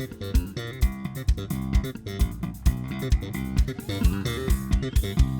Thank you.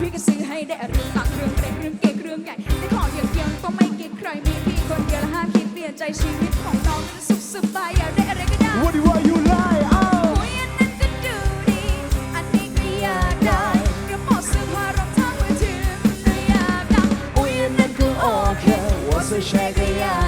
พี่ก็ซื้อให้ได้เรื่องสั่งเรื่องเล็กเรื่องเก่งเรื่องใหญ่ได้ขออย่างเดียวต้องไม่เก็บใครมีพี่คนเดียวและห้ามคิดเปลี่ยนใจชีวิตของน้องจะสุขสบายอยากได้อะไรก็ได้ What do you like อุ้ยนนั้นก็ดูดีอันนี้ก็อยากได้กระเป๋เสื้อผ้ารองเท้ามืถือก็อยากได้โอ้ยนนั้นก็โอเคว่าจะใช้ก็อยาก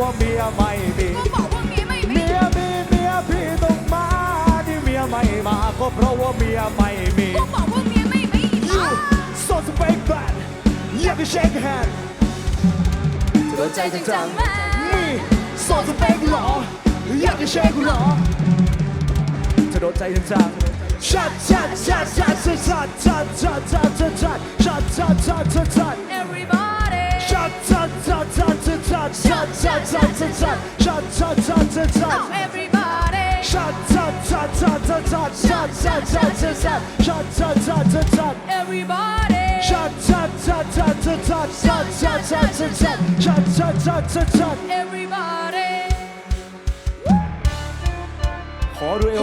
ว่าเมียไม่มีเขาบอกว่าเมียไม่มีเมียมีเมียพี่ต้องมาที่เมียไม่มา ก็เพราะว่าเมียไม่มีเขาบอกว่าเมียไม่มี You so s p e c t a c อยากจะ shake hand หัวใจจังจังนี่สดสเปกหรออยากจะ shake หรอเธอโดนใจจริงจังชัดชัดชัดชัดชัดชัดชัดชัดชัดชัดชัดชัดชัด Everybody shut, shut, shut, shut, shut, shut, shut, shut, shut. Everybody. Shut, shut, shut, shut, shut, shut, shut, shut, shut, shut, shut, shut, shut, shut, shut, shut. Everybody. Shut, shut, shut, shut, shut, shut, shut, shut, shut, shut, shut, shut, shut, shut, shut, shut. Everybody. ขอด้วย